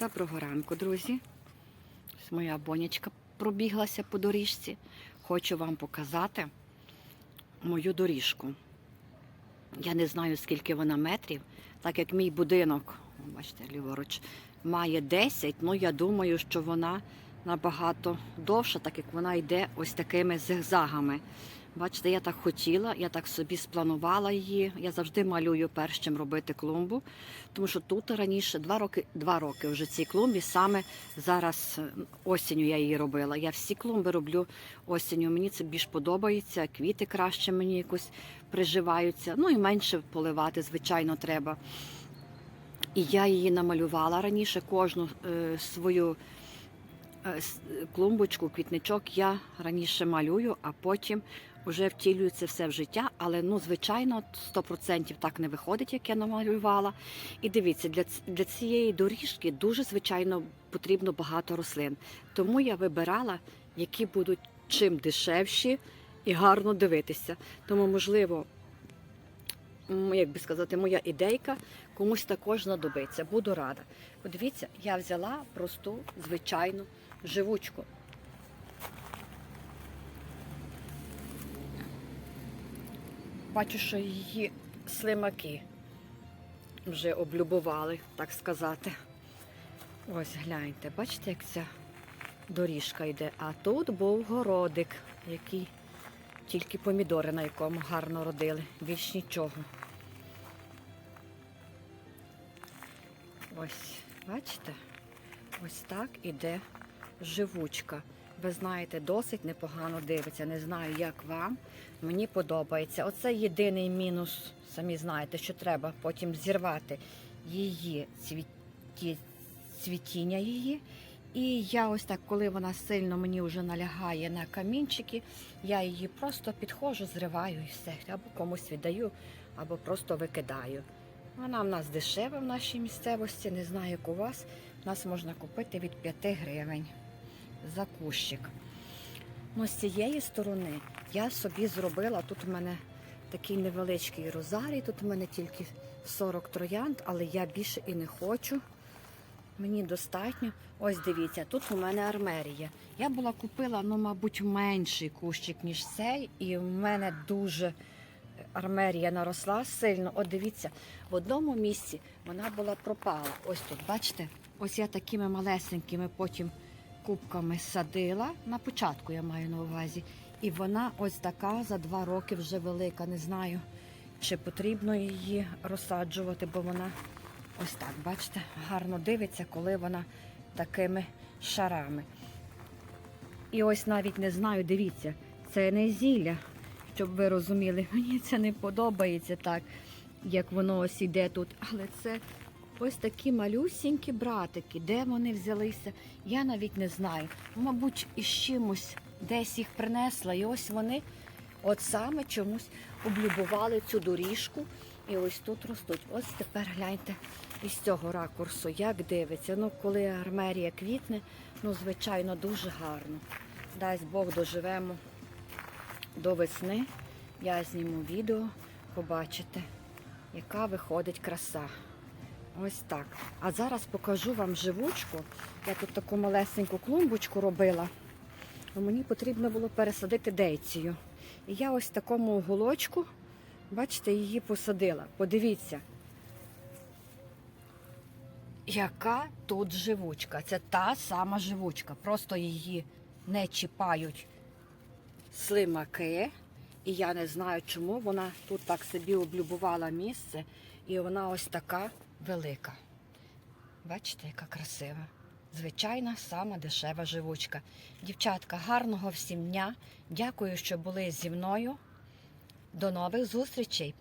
Доброго ранку, друзі. Моя бонячка пробіглася по доріжці. Хочу вам показати мою доріжку. Я не знаю, скільки вона метрів, так як мій будинок, бачите, ліворуч, має 10, ну я думаю, що вона набагато довша, так як вона йде ось такими зигзагами. Бачите, я так хотіла, я так собі спланувала її. Я завжди малюю перш чим робити клумбу, тому що тут раніше два роки, два роки вже цій клумбі. Саме зараз осінню я її робила. Я всі клумби роблю осінню. Мені це більш подобається. Квіти краще мені якось приживаються. Ну і менше поливати, звичайно, треба. І я її намалювала раніше кожну е, свою е, клумбочку, квітничок я раніше малюю, а потім вже втілюю це все в життя. Але ну, звичайно, 100% так не виходить, як я намалювала. І дивіться, для, для цієї доріжки дуже звичайно потрібно багато рослин. Тому я вибирала, які будуть чим дешевші і гарно дивитися. Тому, можливо, як би сказати, моя ідейка комусь також знадобиться. Буду рада. Подивіться, я взяла просту, звичайну живучку. Бачу, що її слимаки вже облюбували, так сказати. Ось гляньте, бачите, як ця доріжка йде. А тут був городик, який тільки помідори на якому гарно родили. Більш нічого. Ось, бачите? Ось так іде живучка. Ви знаєте, досить непогано дивиться. Не знаю, як вам. Мені подобається. Оце єдиний мінус, самі знаєте, що треба потім зірвати її цвіті, цвітіння її. І я ось так, коли вона сильно мені вже налягає на камінчики, я її просто підходжу, зриваю і все. Або комусь віддаю, або просто викидаю. Вона в нас дешева в нашій місцевості, не знаю, як у вас. У нас можна купити від 5 гривень за кущик. Ну, з цієї сторони я собі зробила, тут у мене такий невеличкий розарій, тут у мене тільки 40 троянд, але я більше і не хочу. Мені достатньо. Ось дивіться, тут у мене армерія. Я була купила, ну, мабуть, менший кущик, ніж цей, і в мене дуже армерія наросла сильно. От дивіться, в одному місці вона була пропала. Ось тут, бачите? Ось я такими малесенькими потім кубками садила. На початку я маю на увазі. І вона ось така за два роки вже велика. Не знаю, чи потрібно її розсаджувати, бо вона ось так, бачите, гарно дивиться, коли вона такими шарами. І ось навіть не знаю, дивіться, це не зілля, щоб ви розуміли. Мені це не подобається так, як воно ось іде тут. Але це ось такі малюсінькі братики. Де вони взялися, я навіть не знаю. Мабуть, із чимось десь їх принесла. І ось вони от саме чомусь облюбували цю доріжку. І ось тут ростуть. Ось тепер гляньте із цього ракурсу, як дивиться. Ну, коли армерія квітне, ну, звичайно, дуже гарно. Дасть Бог доживемо до весни. Я зніму відео, побачите, яка виходить краса. Ось так. А зараз покажу вам живучку. Я тут таку малесеньку клумбочку робила. Мені потрібно було пересадити дейцію. І я ось такому уголочку, бачите, її посадила. Подивіться, яка тут живучка. Це та сама живучка. Просто її не чіпають слимаки. І я не знаю, чому вона тут так собі облюбувала місце. І вона ось така велика. Бачите, яка красива. Звичайна, сама дешева живучка. Дівчатка, гарного всім дня. Дякую, що були зі мною. До нових зустрічей!